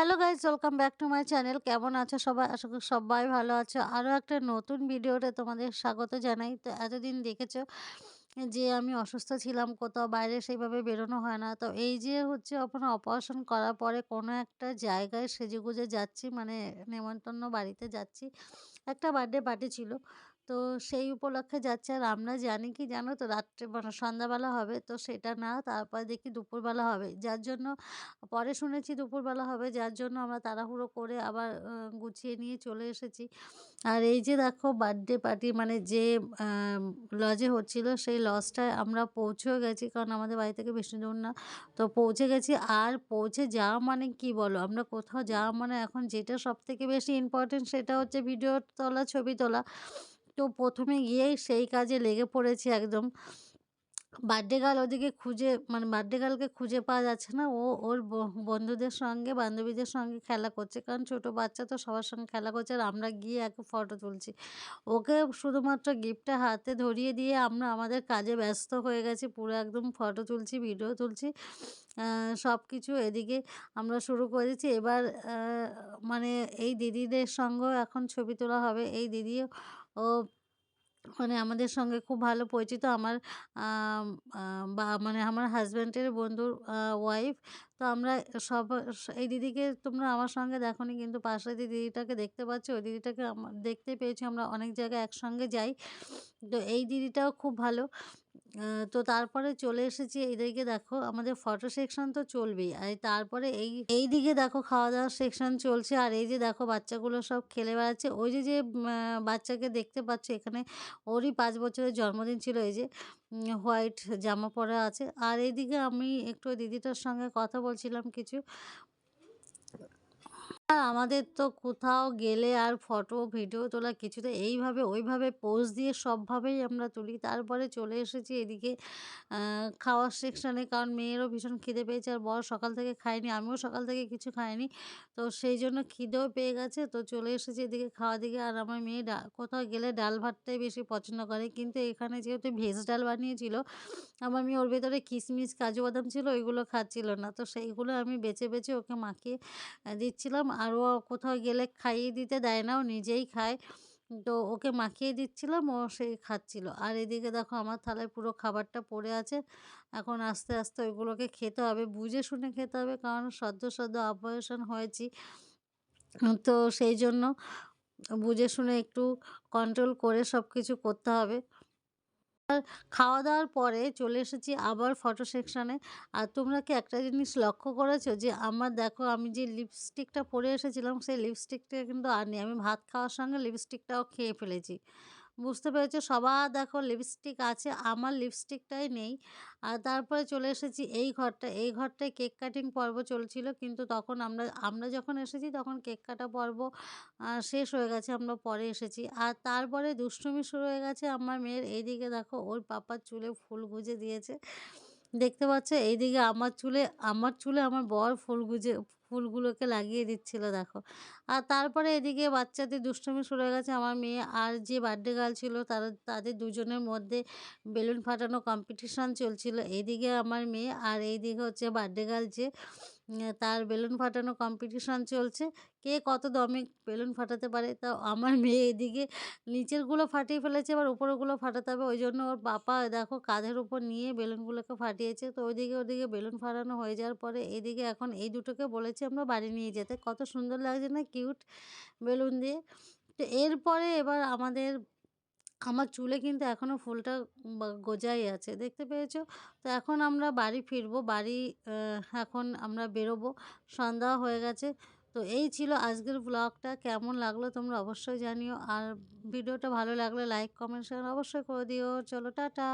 Hello guys welcome back to my channel কেমন আছো সবাই? আশা করি সবাই ভালো আছো। আরও একটা নতুন ভিডিওতে তোমাদের স্বাগত জানাই। তো এতদিন দেখেছ যে আমি অসুস্থ ছিলাম, কোথাও বাইরে সেইভাবে বেরোনো হয় না। তো এই যে হচ্ছে আপনার অপারেশন করার পরে কোনো একটা জায়গায় সেজেগুজে যাচ্ছি মানে নেমন্তন্ন বাড়িতে যাচ্ছি। একটা বার্থডে পার্টি ছিল। তো সেই উপলক্ষে যাচ্ছে। আর আমরা জানি কি জানো তো? রাত্রে মানে সন্ধ্যাবেলা হবে, তো সেটা না, তারপর দেখি দুপুরবেলা হবে। যার জন্য, পরে শুনেছি দুপুরবেলা হবে। যার জন্য আমরা তাড়াহুড়ো করে আবার গুছিয়ে নিয়ে চলে এসেছি। আর এই যে দেখো বার্থডে পার্টি মানে যে লজে হচ্ছিল, সেই লজটায় আমরা পৌঁছেও গেছি। কারণ আমাদের বাড়ি থেকে বেশি দূর না, তো পৌঁছে গেছি। আর পৌঁছে যাওয়া মানে কি বলো? আমরা কোথাও যাওয়া মানে এখন যেটা সব থেকে বেশি ইম্পর্টেন্ট সেটা হচ্ছে ভিডিও তোলা, ছবি তোলা। তো প্রথমে গিয়েই সেই কাজে লেগে পড়েছি একদম। বার্থডে গার্ল ওদিকে খুঁজে মানে বার্থডে গার্লকে খুঁজে পাওয়া যাচ্ছে না। ও, ওর বন্ধুদের সঙ্গে, বান্ধবীদের সঙ্গে খেলা করছে। কারণ ছোট বাচ্চা তো সবার সঙ্গে খেলা করছে আর আমরা গিয়ে এক ফটো তুলছি। ওকে শুধুমাত্র গিফটটা হাতে ধরিয়ে দিয়ে আমরা আমাদের কাজে ব্যস্ত হয়ে গেছি। পুরো একদম ফটো তুলছি ভিডিও তুলছি। সব কিছু এদিকে আমরা শুরু করেছি এবার মানে এই দিদিদের সঙ্গেও এখন ছবি তোলা হবে। এই দিদিও ও মানে আমাদের সঙ্গে খুব ভালো পরিচিত আমার বা মানে আমার হাজব্যান্ডের বন্ধুর ওয়াইফ তো আমরা সব এই দিদিকে তোমরা আমার সঙ্গে দেখো নি কিন্তু পাশে যে দিদিটাকে দেখতে পাচ্ছ, ওই দিদিটাকে দেখতে পেয়েছি। আমরা অনেক জায়গায় একসঙ্গে যাই। তো এই দিদিটাও খুব ভালো। তো তারপরে চলে এসেছি এইদিকে দেখো, আমাদের ফটো সেকশন তো চলবেই। আর তারপরে এই এই দিকে দেখো খাওয়া দাওয়ার সেকশন চলছে। আর এই যে দেখো বাচ্চাগুলো সব খেলে বেড়াচ্ছে। ওই যে যে বাচ্চাকে দেখতে পাচ্ছ এখানে, ওরই পাঁচ বছরের জন্মদিন ছিল। এই যে হোয়াইট জামা পরা আছে। আর এইদিকে আমি একটু দিদিটার সঙ্গে কথা বলছিলাম কিছু। আর আমাদের তো কোথাও গেলে আর ফটো, ভিডিও তোলা কিছুতে এইভাবে, ওইভাবে পোজ দিয়ে সবভাবেই আমরা তুলি। তারপরে চলে এসেছি এদিকে খাওয়ার সেকশানে কারণ মেয়েরও ভীষণ খিদে পেয়েছে আর বর সকাল থেকে খায়নি, আমিও সকাল থেকে কিছু খাইনি। তো সেই জন্য খিদেও পেয়ে গেছে। তো চলে এসেছি এদিকে খাওয়া দিকে। আর আমার মেয়ে কোথাও গেলে ডাল ভাতটাই বেশি পছন্দ করে। কিন্তু এখানে যেহেতু ভেজ ডাল বানিয়েছিল, আমার মেয়ে ওর ভেতরে কিশমিশ কাজু বাদাম ছিল, ওইগুলো খাচ্ছিল না। তো সেইগুলো আমি বেছে বেছে ওকে মাখিয়ে দিচ্ছিলাম। আর ও কোথাও গেলে খাইয়ে দিতে দেয় না, ও নিজেই খায়। তো ওকে মাখিয়ে দিচ্ছিলাম, ও সেই খাচ্ছিল। আর এদিকে দেখো আমার থালায় পুরো খাবারটা পড়ে আছে। এখন আস্তে আস্তে ওইগুলোকে খেতে হবে, বুঝে শুনে খেতে হবে, কারণ সদ্য সদ্য অপারেশন হয়েছি। তো সেই জন্য বুঝে শুনে একটু কন্ট্রোল করে সব কিছু করতে হবে। খাওয়া দাওয়ার পরে চলে এসেছি আবার ফটো সেকশানে আর তোমরা কি একটা জিনিস লক্ষ্য করেছ যে, আমার দেখো আমি যে লিপস্টিকটা পরে এসেছিলাম, সেই লিপস্টিকটা কিন্তু আর নেই আমি ভাত খাওয়ার সঙ্গে লিপস্টিকটাও খেয়ে ফেলেছি। বুঝতে পেরেছ? সবার দেখো লিপস্টিক আছে, আমার লিপস্টিকটাই নেই। আর তারপরে চলে এসেছি এই ঘরটা। এই ঘরটায় কেক কাটিং পর্ব চলছিল, কিন্তু তখন আমরা আমরা যখন এসেছি তখন কেক কাটা পর্ব শেষ হয়ে গেছে, আমরা পরে এসেছি। আর তারপরে দুষ্টুমি শুরু হয়ে গেছে, আমার মেয়ের এইদিকে দেখো, ওর পাপার চুলে ফুল গুজে দিয়েছে। দেখতে পাচ্ছ, এইদিকে আমার চুলে আমার চুলে আমার বর ফুল গুজে ফুলগুলোকে লাগিয়ে দিচ্ছিল, দেখো। আর তারপরে এদিকে বাচ্চাদের দুষ্টুমি শুরু হয়ে গেছে। আমার মেয়ে আর যে বার্থডে গার্ল ছিল, তারা, তাদের দুজনের মধ্যে বেলুন ফাটানো কম্পিটিশান চলছিল। এইদিকে আমার মেয়ে আর এইদিকে হচ্ছে বার্থডে গার্ল যে তার বেলুন ফাটানো কম্পিটিশান চলছে। কে কত দমে বেলুন ফাটাতে পারে? তা আমার মেয়ে এদিকে নিচেরগুলো ফাটিয়ে ফেলেছে, এবার উপরেরগুলো ফাটাতে হবে। ওই জন্য ওর পাপা দেখো, কাঁধের উপর নিয়ে বেলুনগুলোকে ফাটিয়েছে। তো ওইদিকে ওদিকে বেলুন ফাটানো হয়ে যাওয়ার পরে এদিকে এখন এই দুটোকে বলেছে আমরা বাড়ি নিয়ে যেতে। কত সুন্দর লাগছে না, কিউট বেলুন দিয়ে। তো এরপরে এবার আমাদের, আমার চুলে কিন্তু এখনও ফুলটা গোজাই আছে, দেখতে পেয়েছ? তো এখন আমরা বাড়ি ফিরবো, বাড়ি এখন আমরা বেরোবো, সন্ধ্যা হয়ে গেছে। তো এই ছিল আজকের ব্লগটা কেমন লাগল তোমরা অবশ্যই জানিও। আর ভিডিওটা ভালো লাগলে লাইক কমেন্ট শেয়ার অবশ্যই করে দিও। চলো, টাটা।